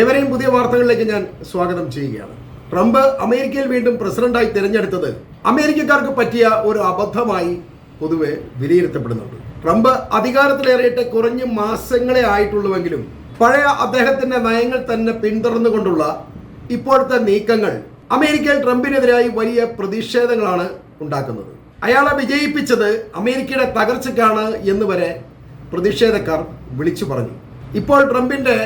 ഏവരെയും പുതിയ വാർത്തകളിലേക്ക് ഞാൻ സ്വാഗതം ചെയ്യുകയാണ്. ട്രംപ് അമേരിക്കയിൽ വീണ്ടും പ്രസിഡന്റായി തിരഞ്ഞെടുത്തത് അമേരിക്കക്കാർക്ക് പറ്റിയ ഒരു അബദ്ധമായി പൊതുവെ വിലയിരുത്തപ്പെടുന്നുണ്ട്. ട്രംപ് അധികാരത്തിലേറിയിട്ട് കുറഞ്ഞ മാസങ്ങളെ ആയിട്ടുള്ളുവെങ്കിലും പഴയ അദ്ദേഹത്തിന്റെ നയങ്ങൾ തന്നെ പിന്തുടർന്നുകൊണ്ടുള്ള ഇപ്പോഴത്തെ നീക്കങ്ങൾ അമേരിക്കയിൽ ട്രംപിനെതിരായി വലിയ പ്രതിഷേധങ്ങളാണ് ഉണ്ടാക്കുന്നത്. അയാളെ വിജയിപ്പിച്ചത് അമേരിക്കയുടെ തകർച്ചയ്ക്കാണ് എന്ന് വരെ പ്രതിഷേധക്കാർ വിളിച്ചു പറഞ്ഞു. ഇപ്പോൾ ട്രംപിന്റെ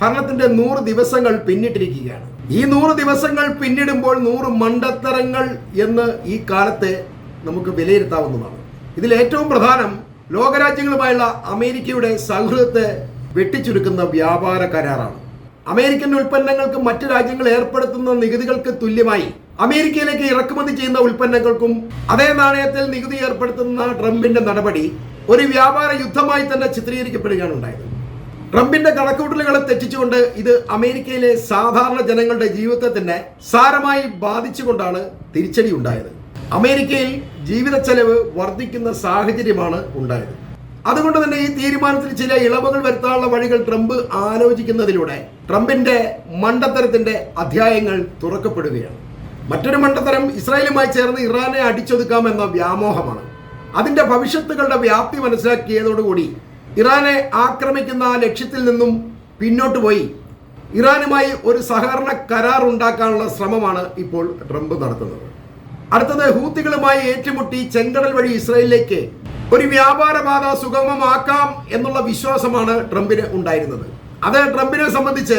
ഭരണത്തിന്റെ നൂറ് ദിവസങ്ങൾ പിന്നിട്ടിരിക്കുകയാണ്. ഈ നൂറ് ദിവസങ്ങൾ പിന്നിടുമ്പോൾ നൂറ് മണ്ടത്തരങ്ങൾ എന്ന് ഈ കാലത്തെ നമുക്ക് വിലയിരുത്താവുന്നതാണ്. ഇതിൽ ഏറ്റവും പ്രധാനം ലോകരാജ്യങ്ങളുമായുള്ള അമേരിക്കയുടെ സൗഹൃദത്തെ വെട്ടിച്ചുരുക്കുന്ന വ്യാപാര കരാറാണ്. അമേരിക്കൻ ഉൽപ്പന്നങ്ങൾക്ക് മറ്റു രാജ്യങ്ങൾ ഏർപ്പെടുത്തുന്ന നികുതികൾക്ക് തുല്യമായി അമേരിക്കയിലേക്ക് ഇറക്കുമതി ചെയ്യുന്ന ഉൽപ്പന്നങ്ങൾക്കും അതേ നാണയത്തിൽ നികുതി ഏർപ്പെടുത്തുന്ന ട്രംപിന്റെ നടപടി ഒരു വ്യാപാര യുദ്ധമായി തന്നെ ചിത്രീകരിക്കപ്പെടുകയാണ് ഉണ്ടായത്. ട്രംപിന്റെ കണക്കൂട്ടലുകളെ തെറ്റിച്ചുകൊണ്ട് ഇത് അമേരിക്കയിലെ സാധാരണ ജനങ്ങളുടെ ജീവിതത്തെ തന്നെ സാരമായി ബാധിച്ചുകൊണ്ടാണ് തിരിച്ചടി ഉണ്ടായത്. അമേരിക്കയിൽ ജീവിത ചെലവ് വർദ്ധിക്കുന്ന സാഹചര്യമാണ് ഉണ്ടായത്. അതുകൊണ്ട് തന്നെ ഈ തീരുമാനത്തിൽ ചില ഇളവുകൾ വരുത്താനുള്ള വഴികൾ ട്രംപ് ആലോചിക്കുന്നതിലൂടെ ട്രംപിന്റെ മണ്ടത്തരത്തിന്റെ അധ്യായങ്ങൾ തുറക്കപ്പെടുകയാണ്. മറ്റൊരു മണ്ടത്തരം ഇസ്രായേലുമായി ചേർന്ന് ഇറാനെ അടിച്ചൊതുക്കാമെന്ന വ്യാമോഹമാണ്. അതിന്റെ ഭവിഷ്യത്തുകളുടെ വ്യാപ്തി മനസ്സിലാക്കിയതോടുകൂടി ഇറാനെ ആക്രമിക്കുന്ന ലക്ഷ്യത്തിൽ നിന്നും പിന്നോട്ട് പോയി. ഇറാനുമായി ഒരു സഹകരണ കരാർ ഉണ്ടാക്കാനുള്ള ശ്രമമാണ് ഇപ്പോൾ ട്രംപ് നടത്തുന്നത്. അടുത്തത് ഹൂത്തികളുമായി ഏറ്റുമുട്ടി ചെങ്കടൽ വഴി ഇസ്രയേലിലേക്ക് ഒരു വ്യാപാര വ്യാപാരപാത സുഗമമാക്കാം എന്നുള്ള വിശ്വാസമാണ് ട്രംപിന് ഉണ്ടായിരുന്നത്. അത് ട്രംപിനെ സംബന്ധിച്ച്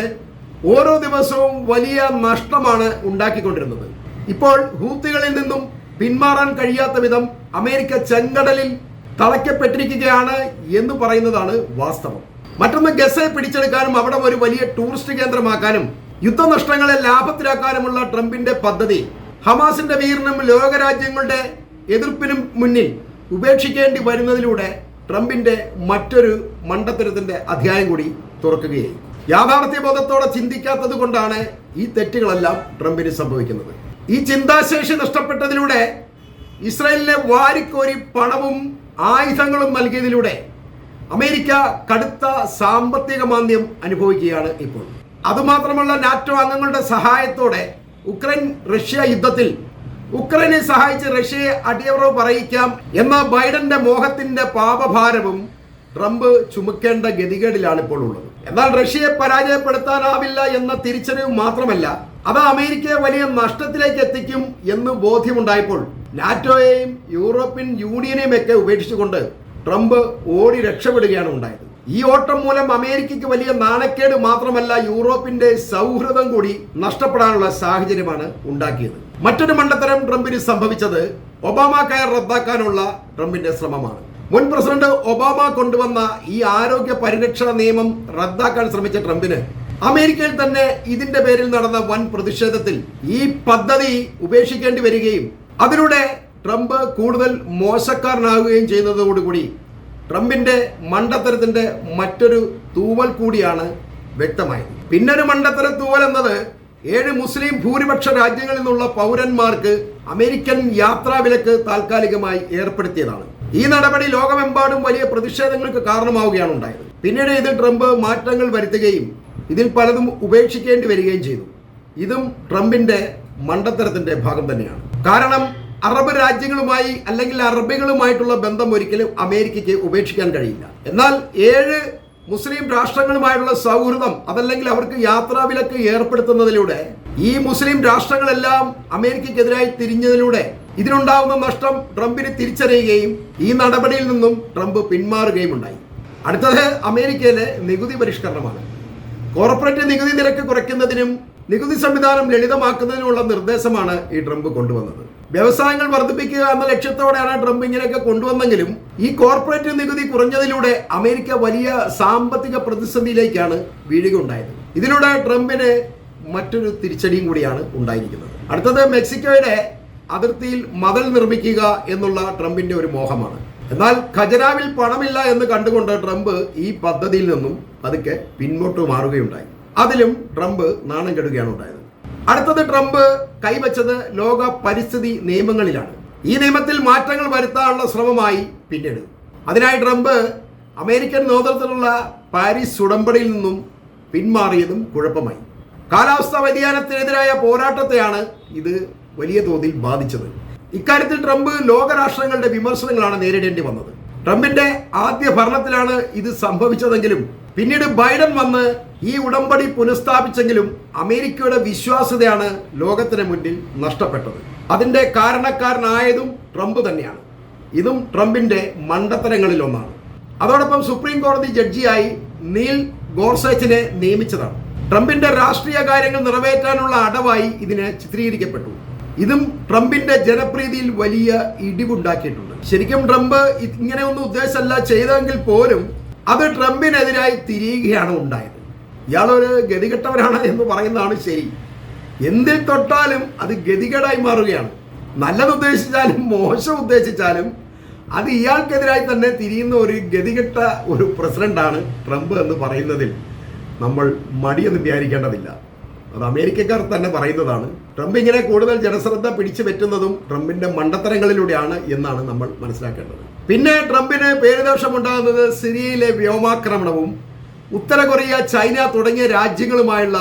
ഓരോ ദിവസവും വലിയ നഷ്ടമാണ് ഉണ്ടാക്കിക്കൊണ്ടിരുന്നത്. ഇപ്പോൾ ഹൂത്തികളിൽ നിന്നും പിന്മാറാൻ കഴിയാത്ത വിധം അമേരിക്ക ചെങ്കടലിൽ തളയ്ക്കപ്പെട്ടിരിക്കുകയാണ് എന്ന് പറയുന്നതാണ് വാസ്തവം. മറ്റൊന്ന് ഗസയെ പിടിച്ചെടുക്കാനും അവിടെ ഒരു വലിയ ടൂറിസ്റ്റ് കേന്ദ്രമാക്കാനും യുദ്ധനഷ്ടങ്ങളെ ലാഭത്തിലാക്കാനുമുള്ള ട്രംപിന്റെ പദ്ധതി ഹമാസിന്റെ വീറിനും ലോകരാജ്യങ്ങളുടെ എതിർപ്പിനും മുന്നിൽ ഉപേക്ഷിക്കേണ്ടി വരുന്നതിലൂടെ ട്രംപിന്റെ മറ്റൊരു മണ്ടത്തരത്തിന്റെ അധ്യായം കൂടി തുറക്കുകയായി. യാഥാർത്ഥ്യ ബോധത്തോടെ ചിന്തിക്കാത്തത് കൊണ്ടാണ് ഈ തെറ്റുകളെല്ലാം ട്രംപിന് സംഭവിക്കുന്നത്. ഈ ചിന്താശേഷി നഷ്ടപ്പെട്ടതിലൂടെ ഇസ്രായേലിനെ വാരിക്കോരി പണവും ആയുധങ്ങളും നൽകിയതിലൂടെ അമേരിക്ക കടുത്ത സാമ്പത്തിക മാന്ദ്യം അനുഭവിക്കുകയാണ് ഇപ്പോൾ. അതുമാത്രമല്ല നാറ്റോ അംഗങ്ങളുടെ സഹായത്തോടെ ഉക്രൈൻ റഷ്യ യുദ്ധത്തിൽ ഉക്രൈനെ സഹായിച്ച് റഷ്യയെ അടിയറവ് പറയിക്കാം എന്ന ബൈഡന്റെ മോഹത്തിന്റെ പാപഭാരവും ട്രംപ് ചുമക്കേണ്ട ഗതികേടിലാണ് ഇപ്പോൾ ഉള്ളത്. എന്നാൽ റഷ്യയെ പരാജയപ്പെടുത്താനാവില്ല എന്ന തിരിച്ചറിവ് മാത്രമല്ല അത് അമേരിക്കയെ വലിയ നഷ്ടത്തിലേക്ക് എത്തിക്കും എന്ന് ബോധ്യമുണ്ടായപ്പോൾ നാറ്റോയെയും യൂറോപ്യൻ യൂണിയനെയും ഒക്കെ ഉപേക്ഷിച്ചുകൊണ്ട് ട്രംപ് ഓടി രക്ഷപ്പെടുകയാണ് ഉണ്ടായത്. ഈ ഓട്ടം മൂലം അമേരിക്കയ്ക്ക് വലിയ നാണക്കേട് മാത്രമല്ല യൂറോപ്പിന്റെ സൗഹൃദം കൂടി നഷ്ടപ്പെടാനുള്ള സാഹചര്യമാണ് ഉണ്ടാക്കിയത്. മറ്റൊരു മണ്ടത്തരം ട്രംപിന് സംഭവിച്ചത് ഒബാമ കയർ റദ്ദാക്കാനുള്ള ട്രംപിന്റെ ശ്രമമാണ്. മുൻ പ്രസിഡന്റ് ഒബാമ കൊണ്ടുവന്ന ഈ ആരോഗ്യ പരിരക്ഷണ നിയമം റദ്ദാക്കാൻ ശ്രമിച്ച ട്രംപിന് അമേരിക്കയിൽ തന്നെ ഇതിന്റെ പേരിൽ നടന്ന വൻ പ്രതിഷേധത്തിൽ ഈ പദ്ധതി ഉപേക്ഷിക്കേണ്ടി വരികയും അതിലൂടെ ട്രംപ് കൂടുതൽ മോശക്കാരനാകുകയും ചെയ്യുന്നതോടുകൂടി ട്രംപിന്റെ മണ്ടത്തരത്തിന്റെ മറ്റൊരു തൂവൽ കൂടിയാണ് വ്യക്തമായത്. പിന്നൊരു മണ്ടത്തര തൂവൽ എന്നത് ഏഴ് മുസ്ലിം ഭൂരിപക്ഷ രാജ്യങ്ങളിൽ നിന്നുള്ള പൗരന്മാർക്ക് അമേരിക്കൻ യാത്രാ വിലക്ക് താൽക്കാലികമായി ഏർപ്പെടുത്തിയതാണ്. ഈ നടപടി ലോകമെമ്പാടും വലിയ പ്രതിഷേധങ്ങൾക്ക് കാരണമാവുകയാണ് ഉണ്ടായത്. പിന്നീട് ഇതിൽ ട്രംപ് മാറ്റങ്ങൾ വരുത്തുകയും ഇതിൽ പലതും ഉപേക്ഷിക്കേണ്ടി വരികയും ചെയ്തു. ഇതും ട്രംപിന്റെ മണ്ടത്തരത്തിന്റെ ഭാഗം തന്നെയാണ്. കാരണം അറബ് രാജ്യങ്ങളുമായി അല്ലെങ്കിൽ അറബികളുമായിട്ടുള്ള ബന്ധം ഒരിക്കലും അമേരിക്കയ്ക്ക് ഉപേക്ഷിക്കാൻ കഴിയില്ല. എന്നാൽ ഏഴ് മുസ്ലിം രാഷ്ട്രങ്ങളുമായുള്ള സൗഹൃദം അതല്ലെങ്കിൽ അവർക്ക് യാത്രാ വിലക്ക് ഏർപ്പെടുത്തുന്നതിലൂടെ ഈ മുസ്ലിം രാഷ്ട്രങ്ങളെല്ലാം അമേരിക്കയ്ക്കെതിരായി തിരിഞ്ഞതിലൂടെ ഇതിനുണ്ടാവുന്ന നഷ്ടം ട്രംപിന് തിരിച്ചറിയുകയും ഈ നടപടിയിൽ നിന്നും ട്രംപ് പിന്മാറുകയും ഉണ്ടായി. അടുത്തത് അമേരിക്കയിലെ നികുതി പരിഷ്കരണമാണ്. കോർപ്പറേറ്റ് നികുതി നിരക്ക് കുറയ്ക്കുന്നതിനും നികുതി സംവിധാനം ലളിതമാക്കുന്നതിനുമുള്ള നിർദ്ദേശമാണ് ഈ ട്രംപ് കൊണ്ടുവന്നത്. വ്യവസായങ്ങൾ വർദ്ധിപ്പിക്കുക എന്ന ലക്ഷ്യത്തോടെയാണ് ട്രംപ് ഇങ്ങനെയൊക്കെ കൊണ്ടുവന്നെങ്കിലും ഈ കോർപ്പറേറ്റ് നികുതി കുറഞ്ഞതിലൂടെ അമേരിക്ക വലിയ സാമ്പത്തിക പ്രതിസന്ധിയിലേക്കാണ് വീഴുകയുണ്ടായത്. ഇതിലൂടെ ട്രംപിന് മറ്റൊരു തിരിച്ചടിയും കൂടിയാണ് ഉണ്ടായിരിക്കുന്നത്. അടുത്തത് മെക്സിക്കോയുടെ അതിർത്തിയിൽ മതൽ നിർമ്മിക്കുക എന്നുള്ള ട്രംപിന്റെ ഒരു മോഹമാണ്. എന്നാൽ ഖജനാവിൽ പണമില്ല എന്ന് കണ്ടുകൊണ്ട് ട്രംപ് ഈ പദ്ധതിയിൽ നിന്നും പതുക്കെ പിന്നോട്ട് മാറുകയുണ്ടായി. അതിലും ട്രംപ് നാണം കെടുകയാണ് ഉണ്ടായത്. അടുത്തത് ട്രംപ് കൈവച്ചത് ലോക പരിസ്ഥിതി നിയമങ്ങളിലാണ്. ഈ നിയമത്തിൽ മാറ്റങ്ങൾ വരുത്താനുള്ള ശ്രമമായി പിന്നീട്. അതിനായി ട്രംപ് അമേരിക്കൻ നേതൃത്വത്തിലുള്ള പാരീസ് ഉടമ്പടിയിൽ നിന്നും പിന്മാറിയതും കുഴപ്പമായി. കാലാവസ്ഥാ വ്യതിയാനത്തിനെതിരായ പോരാട്ടത്തെയാണ് ഇത് വലിയ തോതിൽ ബാധിച്ചത്. ഇക്കാര്യത്തിൽ ട്രംപ് ലോകരാഷ്ട്രങ്ങളുടെ വിമർശനങ്ങളാണ് നേരിടേണ്ടി വന്നത്. ട്രംപിന്റെ ആദ്യ ഭരണത്തിലാണ് ഇത് സംഭവിച്ചതെങ്കിലും പിന്നീട് ബൈഡൻ വന്ന് ഈ ഉടമ്പടി പുനഃസ്ഥാപിച്ചെങ്കിലും അമേരിക്കയുടെ വിശ്വാസ്യതയാണ് ലോകത്തിന് മുന്നിൽ നഷ്ടപ്പെട്ടത്. അതിന്റെ കാരണക്കാരനായതും ട്രംപ് തന്നെയാണ്. ഇതും ട്രംപിന്റെ മണ്ടത്തരങ്ങളിൽ ഒന്നാണ്. അതോടൊപ്പം സുപ്രീം കോടതി ജഡ്ജിയായി നീൽ ഗോർസച്ചിനെ നിയമിച്ചതാണ്. ട്രംപിന്റെ രാഷ്ട്രീയ കാര്യങ്ങൾ നിറവേറ്റാനുള്ള അടവായി ഇതിനെ ചിത്രീകരിക്കപ്പെട്ടു. ഇതും ട്രംപിന്റെ ജനപ്രീതിയിൽ വലിയ ഇടിവുണ്ടാക്കിയിട്ടുണ്ട്. ശരിക്കും ട്രംപ് ഇങ്ങനെ ഒന്നും ഉദ്ദേശമല്ല ചെയ്തതെങ്കിൽ പോലും അത് ട്രംപിനെതിരായി തിരിയുകയാണ് ഉണ്ടായത്. ഇയാളൊരു ഗതികെട്ടവരാണ് എന്ന് പറയുന്നതാണ് ശരി. എന്തിൽ തൊട്ടാലും അത് ഗതികേടായി മാറുകയാണ്. നല്ലത് ഉദ്ദേശിച്ചാലും മോശം ഉദ്ദേശിച്ചാലും അത് ഇയാൾക്കെതിരായി തന്നെ തിരിയുന്ന ഒരു ഗതികെട്ട ഒരു പ്രസിഡന്റാണ് ട്രംപ് എന്ന് പറയുന്നതിൽ നമ്മൾ മടിയൊന്നും വിചാരിക്കേണ്ടതില്ല. അത് അമേരിക്കക്കാർ തന്നെ പറയുന്നതാണ്. ട്രംപ് ഇങ്ങനെ കൂടുതൽ ജനശ്രദ്ധ പിടിച്ചു പറ്റുന്നതും ട്രംപിന്റെ മണ്ടത്തരങ്ങളിലൂടെയാണ് എന്നാണ് നമ്മൾ മനസ്സിലാക്കേണ്ടത്. പിന്നെ ട്രംപിന് പേരുദോഷമുണ്ടാകുന്നത് സിറിയയിലെ വ്യോമാക്രമണവും ഉത്തര കൊറിയ ചൈന തുടങ്ങിയ രാജ്യങ്ങളുമായുള്ള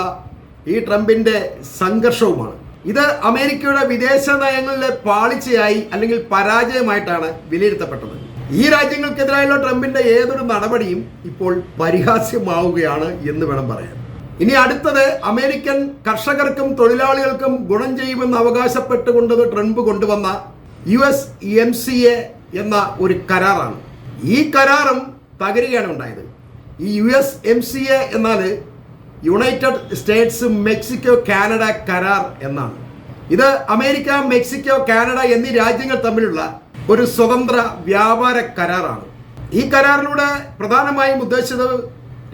ഈ ട്രംപിന്റെ സംഘർഷവുമാണ്. ഇത് അമേരിക്കയുടെ വിദേശ നയങ്ങളിലെ പാളിച്ചയായി അല്ലെങ്കിൽ പരാജയമായിട്ടാണ് വിലയിരുത്തപ്പെട്ടത്. ഈ രാജ്യങ്ങൾക്കെതിരായുള്ള ട്രംപിന്റെ ഏതൊരു നടപടിയും ഇപ്പോൾ പരിഹാസ്യമാവുകയാണ് എന്ന് വേണം പറയാൻ. ഇനി അടുത്തത് അമേരിക്കൻ കർഷകർക്കും തൊഴിലാളികൾക്കും ഗുണം ചെയ്യുമെന്ന് അവകാശപ്പെട്ടുകൊണ്ട് ട്രംപ് കൊണ്ടുവന്ന U S M C A എന്ന ഒരു കരാറാണ്. ഈ കരാറും തകരുകയാണ് ഉണ്ടായത്. ഈ U S M C A എന്നാൽ യുണൈറ്റഡ് സ്റ്റേറ്റ്സ് മെക്സിക്കോ കാനഡ കരാർ എന്നാണ്. ഇത് അമേരിക്ക മെക്സിക്കോ കാനഡ എന്നീ രാജ്യങ്ങൾ തമ്മിലുള്ള ഒരു സ്വതന്ത്ര വ്യാപാര കരാറാണ്. ഈ കരാറിലൂടെ പ്രധാനമായും ഉദ്ദേശിച്ചത്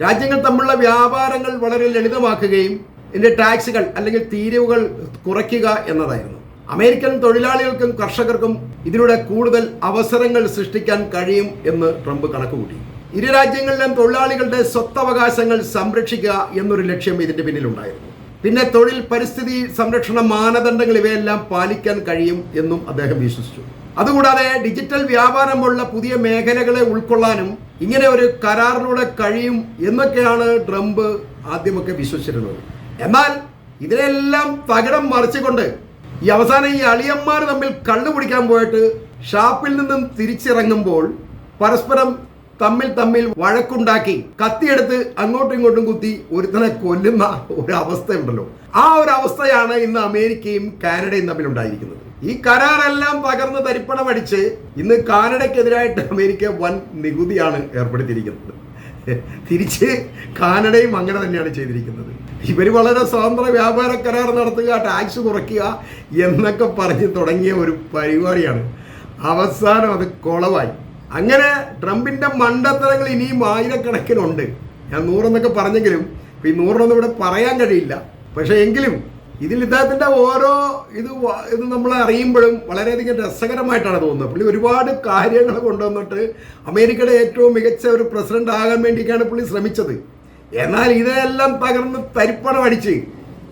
രാജ്യങ്ങൾ തമ്മിലുള്ള വ്യാപാരങ്ങൾ വളരെ ലളിതമാക്കുകയും ഇതിന്റെ ടാക്സുകൾ അല്ലെങ്കിൽ തീരുവകൾ കുറയ്ക്കുക എന്നതായിരുന്നു. അമേരിക്കൻ തൊഴിലാളികൾക്കും കർഷകർക്കും ഇതിലൂടെ കൂടുതൽ അവസരങ്ങൾ സൃഷ്ടിക്കാൻ കഴിയും എന്ന് ട്രംപ് കണക്കുകൂട്ടി. ഇരു രാജ്യങ്ങളിലും തൊഴിലാളികളുടെ സ്വത്തവകാശങ്ങൾ സംരക്ഷിക്കുക എന്നൊരു ലക്ഷ്യം ഇതിന്റെ പിന്നിലുണ്ടായിരുന്നു. പിന്നെ തൊഴിൽ പരിസ്ഥിതി സംരക്ഷണ മാനദണ്ഡങ്ങൾ ഇവയെല്ലാം പാലിക്കാൻ കഴിയും എന്നും അദ്ദേഹം വിശ്വസിച്ചു. അതുകൂടാതെ ഡിജിറ്റൽ വ്യാപാരം പോലുള്ള പുതിയ മേഖലകളെ ഉൾക്കൊള്ളാനും ഇങ്ങനെ ഒരു കരാറിലൂടെ കഴിയും എന്നൊക്കെയാണ് ട്രംപ് ആദ്യമൊക്കെ വിശ്വസിച്ചിരുന്നത്. എന്നാൽ ഇതിനെല്ലാം തകിടം മറിച്ചുകൊണ്ട് ഈ അവസാനം ഈ അളിയന്മാർ തമ്മിൽ കള്ളുപിടിക്കാൻ പോയിട്ട് ഷാപ്പിൽ നിന്നും തിരിച്ചിറങ്ങുമ്പോൾ പരസ്പരം തമ്മിൽ തമ്മിൽ വഴക്കുണ്ടാക്കി കത്തിയെടുത്ത് അങ്ങോട്ടും ഇങ്ങോട്ടും കുത്തി ഒരുത്തനെ കൊല്ലുന്ന ഒരു അവസ്ഥയുണ്ടല്ലോ ആ ഒരു അവസ്ഥയാണ് ഇന്ന് അമേരിക്കയും കാനഡയും തമ്മിൽ ഉണ്ടായിരിക്കുന്നത്. ഈ കരാറെല്ലാം തകർന്ന് തരിപ്പണമടിച്ച് ഇന്ന് കാനഡയ്ക്കെതിരായിട്ട് അമേരിക്ക വൻ നികുതിയാണ് ഏർപ്പെടുത്തിയിരിക്കുന്നത്. തിരിച്ച് കാനഡയും അങ്ങനെ തന്നെയാണ് ചെയ്തിരിക്കുന്നത്. ഇവർ വളരെ സ്വതന്ത്ര വ്യാപാര കരാർ നടത്തുക ടാക്സ് കുറയ്ക്കുക എന്നൊക്കെ പറഞ്ഞ് തുടങ്ങിയ ഒരു പരിപാടിയാണ്. അവസാനം അത് കുളവായി. അങ്ങനെ ട്രംപിന്റെ മണ്ടത്തരങ്ങൾ ഇനിയും ആയിരക്കണക്കിനുണ്ട്. ഞാൻ നൂറെന്നൊക്കെ പറഞ്ഞെങ്കിലും ഈ നൂറിനൊന്നും ഇവിടെ പറയാൻ കഴിയില്ല. പക്ഷേ എങ്കിലും ഇതിൽ ഇദ്ദേഹത്തിന്റെ ഓരോ ഇത് ഇത് നമ്മൾ അറിയുമ്പോഴും വളരെയധികം രസകരമായിട്ടാണ് തോന്നുന്നത്. പുള്ളി ഒരുപാട് കാര്യങ്ങൾ കൊണ്ടുവന്നിട്ട് അമേരിക്കയുടെ ഏറ്റവും മികച്ച ഒരു പ്രസിഡന്റ് ആകാൻ വേണ്ടിയിട്ടാണ് പുള്ളി ശ്രമിച്ചത്. എന്നാൽ ഇതെല്ലാം തകർന്ന് തരിപ്പണം അടിച്ച്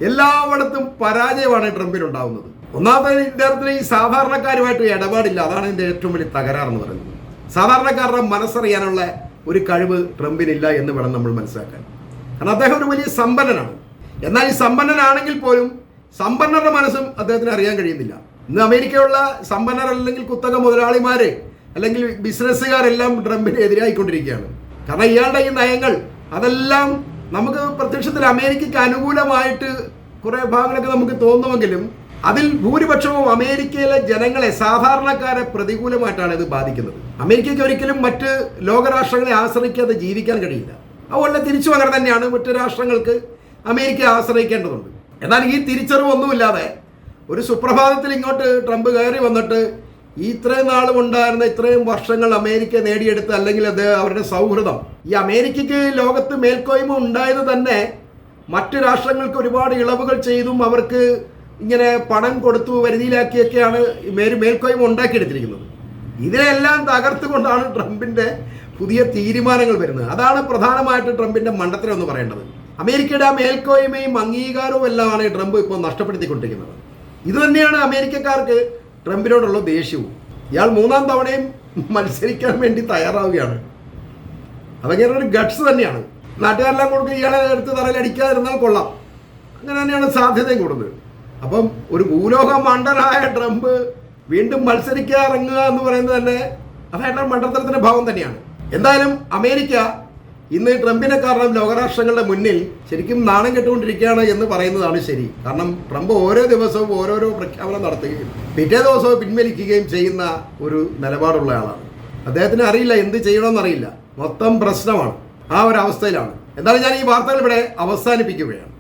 എല്ലായിടത്തും പരാജയമാണ് ട്രംപിനുണ്ടാവുന്നത് ഒന്നാമത്തെ ഇദ്ദേഹത്തിന് ഈ സാധാരണക്കാരുമായിട്ട് ഇടപാടില്ല. അതാണ് ഇതിന്റെ ഏറ്റവും വലിയ തകരാറെന്ന് പറയുന്നത്. സാധാരണക്കാരുടെ മനസ്സറിയാനുള്ള ഒരു കഴിവ് ട്രംപിനില്ല എന്ന് വേണം നമ്മൾ മനസ്സിലാക്കാൻ. കാരണം അദ്ദേഹം ഒരു വലിയ സമ്പന്നനാണ്. എന്നാൽ ഈ സമ്പന്നനാണെങ്കിൽ പോലും സമ്പന്നരുടെ മനസ്സും അദ്ദേഹത്തിന് അറിയാൻ കഴിയുന്നില്ല. ഇന്ന് അമേരിക്കയുള്ള സമ്പന്നർ അല്ലെങ്കിൽ കുത്തക മുതലാളിമാരെ അല്ലെങ്കിൽ ബിസിനസ്സുകാരെല്ലാം ട്രംപിന് എതിരായിക്കൊണ്ടിരിക്കുകയാണ്. കാരണം ഇയാളുടെ ഈ നയങ്ങൾ അതെല്ലാം നമുക്ക് പ്രത്യക്ഷത്തിൽ അമേരിക്കയ്ക്ക് അനുകൂലമായിട്ട് കുറേ ഭാഗങ്ങളൊക്കെ നമുക്ക് തോന്നുമെങ്കിലും അതിൽ ഭൂരിപക്ഷവും അമേരിക്കയിലെ ജനങ്ങളെ സാധാരണക്കാരെ പ്രതികൂലമായിട്ടാണ് ഇത് ബാധിക്കുന്നത്. അമേരിക്കയ്ക്ക് ഒരിക്കലും മറ്റ് ലോകരാഷ്ട്രങ്ങളെ ആശ്രയിക്കാതെ ജീവിക്കാൻ കഴിയില്ല. അതുപോലെ തിരിച്ചു അങ്ങനെ തന്നെയാണ് മറ്റു രാഷ്ട്രങ്ങൾക്ക് അമേരിക്കയെ ആശ്രയിക്കേണ്ടതുണ്ട്. എന്നാൽ ഈ തിരിച്ചറിവൊന്നുമില്ലാതെ ഒരു സുപ്രഭാതത്തിൽ ഇങ്ങോട്ട് ട്രംപ് കയറി വന്നിട്ട് ഇത്രയും നാളും ഉണ്ടായിരുന്ന ഇത്രയും വർഷങ്ങൾ അമേരിക്ക നേടിയെടുത്ത് അല്ലെങ്കിൽ അത് അവരുടെ സൗഹൃദം. ഈ അമേരിക്കയ്ക്ക് ലോകത്ത് മേൽക്കോയ്മ ഉണ്ടായത് തന്നെ മറ്റു രാഷ്ട്രങ്ങൾക്ക് ഒരുപാട് ഇളവുകൾ ചെയ്തും അവർക്ക് ഇങ്ങനെ പണം കൊടുത്തു വരുതിയിലാക്കിയൊക്കെയാണ് മേൽ മേൽക്കോയ്മ ഉണ്ടാക്കിയെടുത്തിരിക്കുന്നത്. ഇതിനെല്ലാം തകർത്തുകൊണ്ടാണ് ട്രംപിന്റെ പുതിയ തീരുമാനങ്ങൾ വരുന്നത്. അതാണ് പ്രധാനമായിട്ട് ട്രംപിന്റെ മണ്ടത്തരം എന്ന് പറയേണ്ടത്. അമേരിക്കയുടെ ആ മേൽക്കോയ്മയും അംഗീകാരവും എല്ലാമാണ് ട്രംപ് ഇപ്പോൾ നഷ്ടപ്പെടുത്തിക്കൊണ്ടിരിക്കുന്നത്. ഇതുതന്നെയാണ് അമേരിക്കക്കാർക്ക് ട്രംപിനോടുള്ള ദേഷ്യവും. ഇയാൾ മൂന്നാം തവണയും മത്സരിക്കാൻ വേണ്ടി തയ്യാറാവുകയാണ്. അതങ്ങനെ ഒരു ഗട്ട്സ് തന്നെയാണ്. നാട്ടുകാരെല്ലാം കൊടുക്കുക ഇയാളെ എടുത്ത് തറയിൽ അടിക്കാതിരുന്നാൽ കൊള്ളാം. അങ്ങനെ തന്നെയാണ് സാധ്യതയും കൂടുന്നത്. അപ്പം ഒരു ഭൂലോക മണ്ടനായ ട്രംപ് വീണ്ടും മത്സരിക്കാൻ ഇറങ്ങുക എന്ന് പറയുന്നത് തന്നെ അതായത് മണ്ടത്തരത്തിന്റെ ഭാവം തന്നെയാണ്. എന്തായാലും അമേരിക്ക ഇന്ന് ട്രംപിനെ കാരണം ലോകരാഷ്ട്രങ്ങളുടെ മുന്നിൽ ശരിക്കും നാണം കെട്ടുകൊണ്ടിരിക്കുകയാണ് എന്ന് പറയുന്നതാണ് ശരി. കാരണം ട്രംപ് ഓരോ ദിവസവും ഓരോരോ പ്രഖ്യാപനം നടത്തുകയും പിറ്റേ ദിവസവും പിൻവലിക്കുകയും ചെയ്യുന്ന ഒരു നിലപാടുള്ള ആളാണ്. അദ്ദേഹത്തിന് അറിയില്ല എന്ത് ചെയ്യണമെന്നറിയില്ല മൊത്തം പ്രശ്നമാണ്. ആ ഒരു അവസ്ഥയിലാണ്. എന്തായാലും ഞാൻ ഈ വാർത്തകൾ ഇവിടെ അവസാനിപ്പിക്കുകയാണ്.